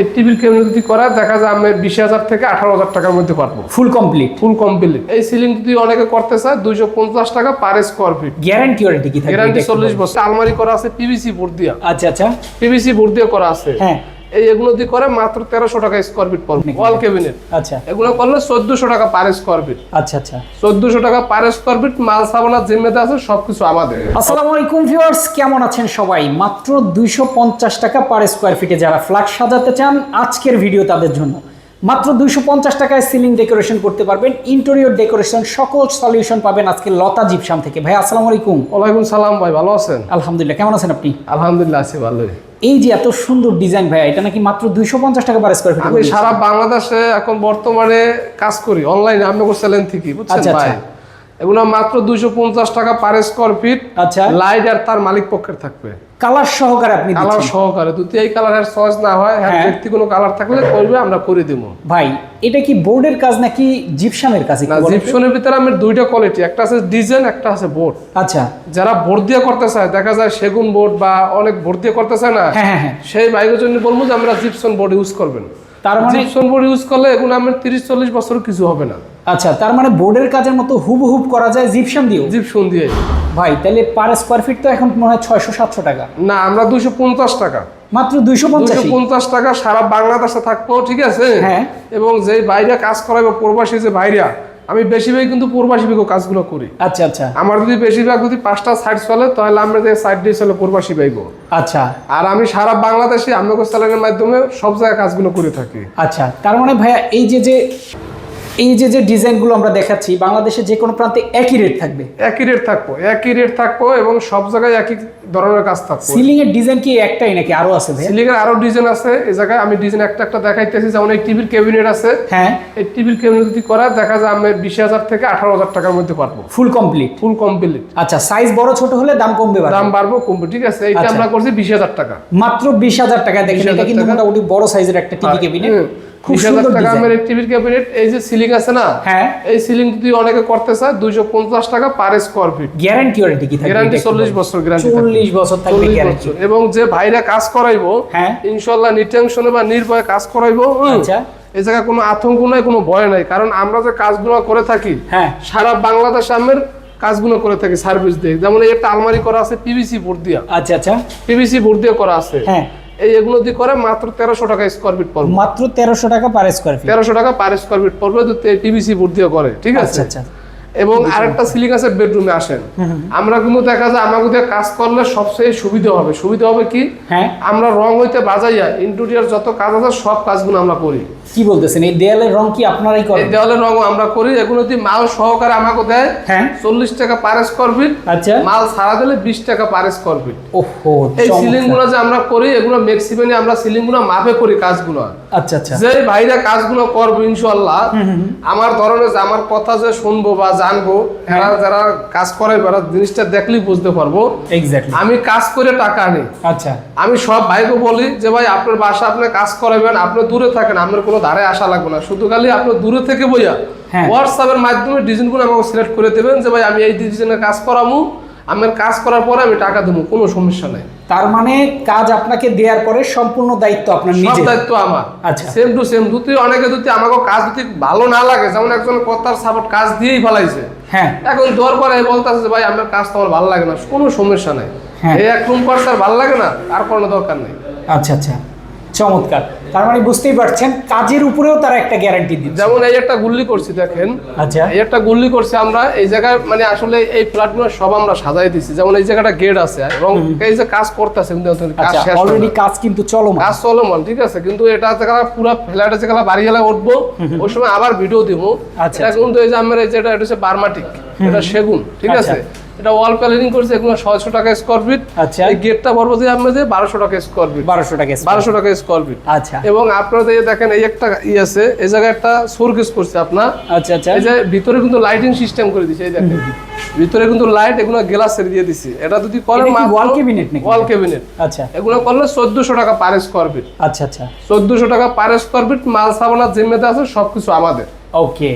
এই টিভির কেবিনেট যদি করা দেখা যায় আমি বিশ হাজার থেকে আঠারো হাজার টাকার মধ্যে পারব। ফুল কমপ্লিট ফুল কমপ্লিট এই সিলিং যদি অনেকে করতে চায় দুইশো পঞ্চাশ টাকা per square feet guarantee warranty কি থাকে গ্যারান্টি চল্লিশ। বছর। আলমারি করা আছে পিভিসি বোর্ড দিয়া। আচ্ছা আচ্ছা। পিভিসি বোর্ড দিয়ে করা আছে। হ্যাঁ। এই এগুলো দিয়ে করে মাত্র তেরোশো টাকা স্কোয়ার ফিট পড়বে ওয়াল কেবিনেট আচ্ছা। এগুলো করলে চোদ্দশো টাকা পার স্কোয়ার ফিট আচ্ছা আচ্ছা। চোদ্দশো টাকা পার স্কোয়ার ফিট মাল সাবানার জিম্মেতে আছে সবকিছু আমাদের। আসসালামু আলাইকুম ভিউয়ার্স কেমন আছেন সবাই? মাত্র দুইশো পঞ্চাশ টাকা পার স্কোয়ার ফিটে যারা ফ্ল্যাট সাজাতে চান আজকের ভিডিও তাদের জন্য। মাত্র দুইশো পঞ্চাশ টাকায় সিলিং ডেকোরেশন করতে পারবেন। ইন্টেরিয়র ডেকোরেশন সকল সলিউশন পাবেন আজকে লতা জিপসাম থেকে। ভাই আসসালামু আলাইকুম। ওয়ালাইকুম সালাম ভাই ভালো আছেন? আলহামদুলিল্লাহ কেমন আছেন আপনি? আলহামদুলিল্লাহ আছি ভালোই। এই যে এত সুন্দর ডিজাইন ভাই এটা নাকি মাত্র দুইশো পঞ্চাশ টাকা পার স্কোয়ার আমি ফিট সারা বাংলাদেশে এখন বর্তমানে কাজ করি অনলাইনে আমি করছিলেন থেকে বুঝছেন আচ্ছা, ভাই? আচ্ছা। এগুলো মাত্র দুইশো পঞ্চাশ টাকা পার স্কোয়ার ফিট আচ্ছা। লাইট আর তার মালিক পক্ষের থাকবে। কালার সহকারে আপনি কালার সহকারে যদি এই কালারের চয়েস না হয় হ্যাঁ হ্যাঁ। ব্যক্তি কোনো কালার থাকলে করবে আমরা করে দিব ভাই এটা কি বোর্ডের কাজ নাকি জিপসামের কাজ না জিপসনের ভিতরে আমার দুইটা কোয়ালিটি একটা আছে ডিজাইন একটা আছে বোর্ড আচ্ছা। যারা বোর্ড দিয়ে করতে চায় দেখা যায় সেগুন বোর্ড বা অনেক বোর্ড দিয়ে করতে চায় না হ্যাঁ হ্যাঁ হ্যাঁ। সেই বাইকের জন্য বলব যে আমরা জিপসন বোর্ড ইউজ করবেন। তার মানে জিপসন বোর্ড ইউজ করলে এগুলো আমার তিরিশ চল্লিশ বছর কিছু হবে না। আচ্ছা তার মানে বোর্ডের কাজের মতো হুবহুব করা যায় জিপসাম দিয়েও? জিপসন দিয়ে। ভাই তাহলে পার স্কোয়ার ফিট তো এখন মনে হয় ছয়শো সাতশো টাকা। না আমরা দুইশো পঞ্চাশ টাকা। মাত্র দুইশো পঞ্চাশ পঞ্চাশ টাকা সারা বাংলাদেশে থাকব ঠিক আছে। হ্যাঁ। এবং যে বাইরে কাজ করাবে প্রবাসী যে বাইরা আমি বেশিরভাগ কিন্তু প্রবাসী বিকো কাজগুলো করি। আচ্ছা আচ্ছা। আমার যদি বেশিরভাগ যদি পাঁচটা সাইড চলে তাহলে আমরা যে সাইড দিয়ে চলে প্রবাসী বাইব আচ্ছা। আর আমি সারা বাংলাদেশে আমনগর চ্যানেলের মাধ্যমে সব জায়গায় কাজগুলো করে থাকি। আচ্ছা তার মানে ভাইয়া এই যে যে এই যে যে ডিজাইনগুলো আমরা দেখাচ্ছি বাংলাদেশে যে কোনো প্রান্তে একই রেট থাকবে? একই রেট থাকব একই রেট থাকব এবং সব জায়গায় একই ধরনের কাজ থাকব। সিলিং এর ডিজাইন কি একটাই নাকি আরও আছে সিলিং এর আরও ডিজাইন আছে এই জায়গায় আমি ডিজাইন একটা একটা দেখাইতেছি যেমন এই টিভির ক্যাবিনেট আছে। হ্যাঁ। এই টিভির ক্যাবিনেট যদি করা দেখা যায় আমি বিশ হাজার থেকে আঠারো হাজার টাকার মধ্যে পারব। ফুল কমপ্লিট ফুল কমপ্লিট আচ্ছা সাইজ বড় ছোট হলে দাম কমবে দাম বাড়বো কমবে ঠিক আছে? এইটা আচ্ছা। আমরা করছি বিশ হাজার টাকা। মাত্র বিশ হাজার টাকা দেখেন এটা কিন্তু মোটামুটি বড় সাইজের একটা টিভি কেবিনেট হুম, খুব সুন্দর টাকা ডিজাইন টিভির ক্যাবিনেট এই যে সিলিং আছে না হ্যাঁ। এই সিলিং যদি অনেকে করতে চায় দুইশো পঞ্চাশ টাকা per square feet guarantee warranty কি থাকবে? গ্যারান্টি এটা একটু চল্লিশ বলুন। বছর গ্যারান্টি চল্লিশ বছর থাকবে গ্যারান্টি এবং যে ভাইরা কাজ করাইবো হ্যাঁ। নিটেনশনে বা নির্ভয়ে কাজ করাইবো আচ্ছা। এই জায়গায় কোনো আতঙ্ক নাই কোনো ভয় নাই। কারণ আমরা যে কাজগুলো করে থাকি হ্যাঁ। সারা বাংলাদেশ আমের কাজগুলো করে থাকি সার্ভিস দিয়ে। যেমন এই একটা আলমারি করা আছে পিভিসি বোর্ড দিয়া। আচ্ছা আচ্ছা। পিভিসি বোর্ড দিয়ে করা আছে। হ্যাঁ। এই এগুলো দিয়ে করে মাত্র তেরোশো টাকা স্কোয়ার ফিট পড়বে। মাত্র তেরোশো টাকা পার স্কোয়ার ফিট তেরোশো টাকা পার স্কোয়ার ফিট পড়বে পিভিসি বোর্ড দিয়ে করে ঠিক আছে? আচ্ছা আচ্ছা। এবং আরেকটা সিলিং আছে বেডরুমে আসেন। আমরা কিন্তু দেখা যায় আমাকে দিয়ে কাজ করলে সবচেয়ে সুবিধা হবে। সুবিধা হবে কি? হ্যাঁ। আমরা রং হইতে বাজাইয়া ইন্টেরিয়ার যত কাজ আছে সব কাজগুলো আমরা করি। কি বলতেছেন? এই দেয়ালের রং কি আপনারাই করেন? এই দেওয়ালের রঙও আমরা করি। এগুলো যদি মাল সহকারে আমাকে দেয় হ্যাঁ। চল্লিশ টাকা পার স্কোয়ার ফিট আচ্ছা। মাল ছাড়া দিলে বিশ টাকা পার স্কোয়ার ফিট ওহো এই সিলিংগুলো যে আমরা করি এগুলো ম্যাক্সিমামে আমরা সিলিংগুলো মাপে করি কাজগুলো। আচ্ছা আচ্ছা। যে ভাইরা কাজগুলো করব ইনশাল্লাহ আমার ধরনের যে আমার কথা যে শুনব বা জানব এরা যারা কাজ করে এরা জিনিসটা দেখলেই বুঝতে পারব। এক্স্যাক্টলি আমি কাজ করে টাকা আনি। আচ্ছা। আমি সব ভাইকে বলি যে ভাই আপনার বাসা আপনি কাজ করাবেন আপনি দূরে থাকেন আপনার কোনো ধারে আসা লাগবে না। শুধু খালি আপনি দূরে থেকে বইয়া হ্যাঁ। হোয়াটসঅ্যাপের মাধ্যমে ডিজাইনগুলো আমাকে সিলেক্ট করে দেবেন যে ভাই আমি এই ডিজাইনে কাজ করামু আমার কাজ করার পরে আমি টাকা দেবো কোনো সমস্যা নেই। তার মানে কাজ আপনাকে দেওয়ার পরে সম্পূর্ণ দায়িত্ব আপনার সব নিজে দায়িত্ব আমার। আচ্ছা। সেম টু সেম দুটি অনেকে যদি আমাকে কাজ যদি ভালো না লাগে যেমন একজন কর্তার সাপোর্ট কাজ দিয়েই ফেলাইছে। হ্যাঁ। এখন দেওয়ার পরে বলতেছে যে ভাই আমার কাজ তো আমার ভালো লাগে না। কোনো সমস্যা নাই। হ্যাঁ। এই এক রুম করতে আর ভালো লাগে না আর কোনো দরকার নেই। আচ্ছা আচ্ছা। চমৎকার। তার মানে বুঝতেই পারছেন কাজের উপরেও তারা একটা গ্যারান্টি দিচ্ছে। যেমন এই একটা গুল্লি করছি দেখেন আচ্ছা। এই একটা গুল্লি করছি আমরা এই জায়গায় মানে আসলে এই ফ্ল্যাটগুলো সব আমরা সাজাই দিছি। যেমন এই জায়গাটা গেট আছে এবং এই যে কাজ করতেছে কিন্তু কাজ আচ্ছা শেষ অলরেডি কাজ কিন্তু চলমান। কাজ চলমান ঠিক আছে? কিন্তু এটা থেকে পুরো ফ্ল্যাটে যেগুলো বাড়ি গেলে উঠবো ওই সময় আবার ভিডিও দিব। আচ্ছা, এটা কিন্তু এই যে আমার এই যেটা এটা হচ্ছে বার্মাটিক এটা সেগুন ঠিক আচ্ছা। আছে? এটা ওয়াল প্যানেলিং করছে এগুলো ছয়শো টাকা স্কোয়ার ফিট আচ্ছা। এই গেটটা আমরা যে বারোশো টাকা স্কোয়ার ফিট বারোশো টাকা বারোশো টাকা স্কোয়ার ফিট আচ্ছা। এবং আপনারা যে দেখেন এই একটা ই আছে এই জায়গায় একটা সোরকেস করছে আপনার আচ্ছা আচ্ছা। এই যে ভিতরে কিন্তু লাইটিং সিস্টেম করে দিছে এই দেখেন। ভিতরে কিন্তু লাইট এগুলো গ্লাসের দিয়ে দিছি। এটা যদি করে এটা কি wall cabinet নাকি? ওয়াল ক্যাবিনেট আচ্ছা। এগুলো করলে চোদ্দশো টাকা পার স্কোয়ার ফিট আচ্ছা আচ্ছা। চোদ্দশো টাকা পার স্কোয়ার ফিট মাল সাবানার জিম্মেতে আছে সবকিছু আমাদের। ওকে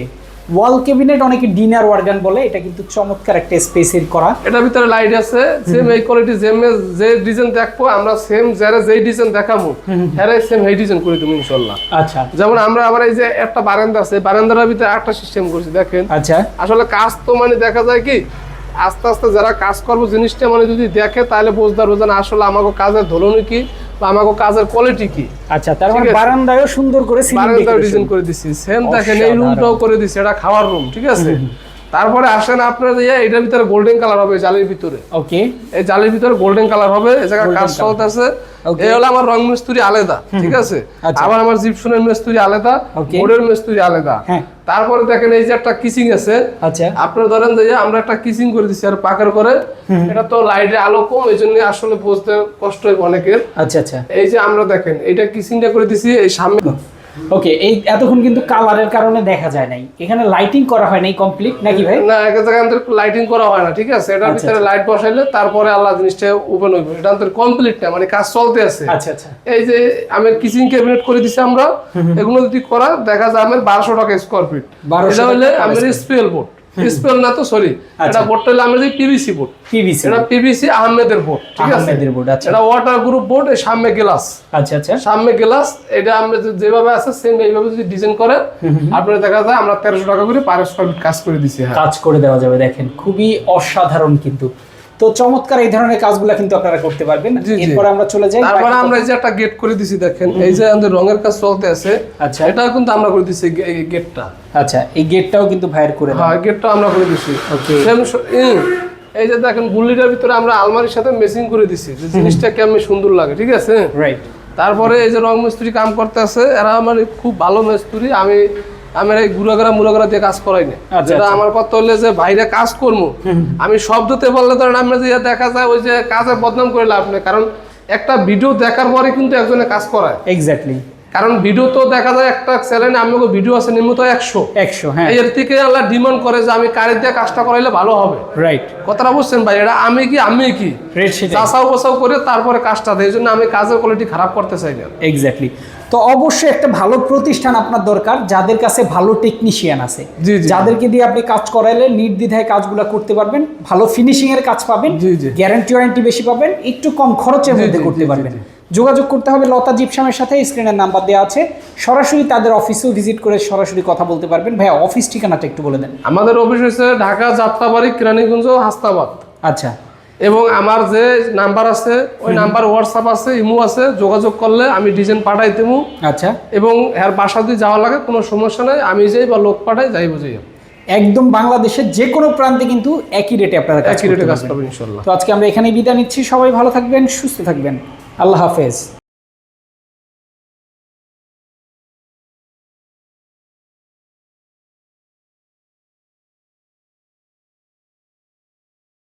ওয়াল ক্যাবিনেট অনেকে ডিনার ওয়ার্গান বলে এটা কিন্তু চমৎকার একটা স্পেসের করা। এটার ভিতরে লাইট আছে সেম এই কোয়ালিটি সেম যে ডিজাইন দেখব আমরা সেম যারা যেই ডিজাইন দেখাবো হ্যাঁ সেম এই ডিজাইন করে দেবো ইনশাল্লাহ। আচ্ছা। যেমন আমরা আবার এই যে একটা বারান্দা আছে বারান্দার ভিতরে একটা সিস্টেম করছি দেখেন। আচ্ছা। আসলে কাজ তো মানে দেখা যায় কি আস্তে আস্তে যারা কাজ করব জিনিসটা মানে যদি দেখে তাহলে বুঝতে পারব যে আসলে আমাকে কাজের ধরনই কি বা আমাকে কাজের কোয়ালিটি কি। আচ্ছা তার মানে বারান্দায়ও সুন্দর করে সিলিং ডিজাইন করে দিছি। সেম দেখেন এই রুমটাও করে দিছি এটা খাওয়ার রুম ঠিক আছে? তারপরে আসেন আপনার ইয়ে এটার ভিতরে গোল্ডেন কালার হবে জালির ভিতরে। ওকে এই জালির ভিতরে গোল্ডেন কালার হবে এই জায়গায় কাজ চলতেছে এই হলো আমার রং মিস্ত্রি আলাদা ঠিক আছে? আচ্ছা। আবার আমার জিপসনের মিস্ত্রি আলাদা. বোর্ডের মিস্ত্রি আলাদা। হ্যাঁ। তারপরে দেখেন এই যে একটা কিচিং আছে। আচ্ছা। আপনার ধরেন যে আমরা একটা কিচিং করে দিচ্ছি আর পাকার করে এটা তো লাইটে আলো কম এই জন্য আসলে বুঝতে কষ্ট হয় অনেকের। আচ্ছা আচ্ছা। এই যে আমরা দেখেন এইটা কিচিংটা করে দিছি এই সামনে ওকে এই এতক্ষণ কিন্তু কালারের কারণে দেখা যায় নাই। এখানে লাইটিং করা হয় নাই কমপ্লিট নাকি ভাই? না এক জায়গায় লাইটিং করা হয় না ঠিক আছে? এটার আচ্ছা, ভিতরে লাইট বসাইলে তারপরে আল্লাহ জিনিসটা ওপেন হইবে। এটা আমাদের কমপ্লিট না মানে কাজ চলতে আছে। আচ্ছা আচ্ছা। এই যে আমি কিচিং ক্যাবিনেট করে দিছি আমরা এগুলো যদি করা দেখা যায় আমার বারোশো টাকা স্কোয়ার ফিট 1200 এটা হলে আমার স্পেল বোর্ড স্পেল না তো সরি আচ্ছা। এটা বোর্ডটা আমরা আমাদের পিভিসি বোর্ড। পিভিসি এটা পিভিসি আহমেদের বোর্ড ঠিক আছে? আহমেদের বোর্ড আচ্ছা। এটা ওয়াটার গ্রুপ বোর্ড এই সামনে গ্লাস আচ্ছা আচ্ছা। সামনে গ্লাস এটা আমরা যেভাবে আছে সেম এইভাবে যদি ডিজাইন করে আপনারা দেখা যায় আমরা 1300 টাকা করে পার স্কয়ার ফিট কাজ করে দিছি হ্যাঁ। কাজ করে দেওয়া যাবে দেখেন। খুবই অসাধারণ কিন্তু। তো চমৎকার এই ধরনের কাজগুলো কিন্তু আপনারা করতে পারবেন। এরপর আমরা চলে যাই। তারপরে আমরা এই যে একটা গেট করে দিছি দেখেন এই যে আমাদের রঙের কাজ চলতে আছে আচ্ছা। এটা কিন্তু আমরা করে দিছি এই গেটটা আচ্ছা এই গেটটাও কিন্তু ভাইয়ের করে হ্যাঁ গেটটা আমরা করে দিছি. সেম এই যে দেখেন গুল্লিটার ভিতরে আমরা আলমারির সাথে মেসিং করে দিছি যে জিনিসটা কেমন সুন্দর লাগে ঠিক আছে? রাইট তারপরে এই যে রং মিস্ত্রি কাম করতে আছে এরা আমার খুব ভালো মিস্ত্রি আমি আমার এই গুড়াগড়া মুড়াগড়া দিয়ে কাজ করাই না। আচ্ছা, যেটা আচ্ছা। আমার কথা হলে যে বাইরে কাজ করব আমি শব্দতে বললে ধরেন আমরা যে দেখা যায় ওই যে কাজে বদনাম করে লাভ নেই। কারণ একটা ভিডিও দেখার পরে কিন্তু একজনে কাজ করায়। এক্স্যাক্টলি কারণ ভিডিও তো দেখা যায় একটা চ্যানেলে আমাকে ভিডিও আছে নিম্নত একশো। একশো হ্যাঁ। এর থেকে আল্লাহ ডিমান্ড করে যে আমি কারের দিয়ে কাজটা করাইলে ভালো হবে। রাইট কথাটা বুঝছেন ভাই? এটা আমি কি আমি কি? চাষাও বসাও করে তারপরে কাজটা দেয়। এই জন্য আমি কাজের কোয়ালিটি খারাপ করতে চাই না। এক্স্যাক্টলি তো অবশ্যই একটা ভালো প্রতিষ্ঠান আপনার দরকার যাদের কাছে ভালো টেকনিশিয়ান আছে। যাদেরকে দিয়ে আপনি কাজ করাইলে নির্দ্বিধায় কাজগুলো করতে পারবেন ভালো ফিনিশিং এর কাজ পাবেন। গ্যারান্টি ওয়ারেন্টি বেশি পাবেন একটু কম খরচের মধ্যে করতে পারবেন। যোগাযোগ করতে হবে লতা জিপসামের সাথে স্ক্রিনের নাম্বার দেওয়া আছে। সরাসরি তাদের অফিসেও ভিজিট করে সরাসরি কথা বলতে পারবেন। ভাইয়া অফিস ঠিকানাটা একটু বলে দেন। আমাদের অফিস হচ্ছে ঢাকা যাত্রাবাড়ি কিরানীগঞ্জ হাস্তাবাদ আচ্ছা। এবং আমার যে নাম্বার আছে ওই নাম্বার হোয়াটসঅ্যাপ আছে ইমো আছে যোগাযোগ করলে আমি ডিজাইন পাঠাই দেবো আচ্ছা। এবং এর বাসা যদি যাওয়া লাগে কোনো সমস্যা নাই আমি যাই বা লোক পাঠাই যাই বুঝাই একদম বাংলাদেশের যে কোনো প্রান্তে কিন্তু একই রেটে আপনারা একই রেটে কাজ ইনশাল্লাহ। তো আজকে আমরা এখানেই বিদায় নিচ্ছি। সবাই ভালো থাকবেন সুস্থ থাকবেন। আল্লাহ হাফেজ।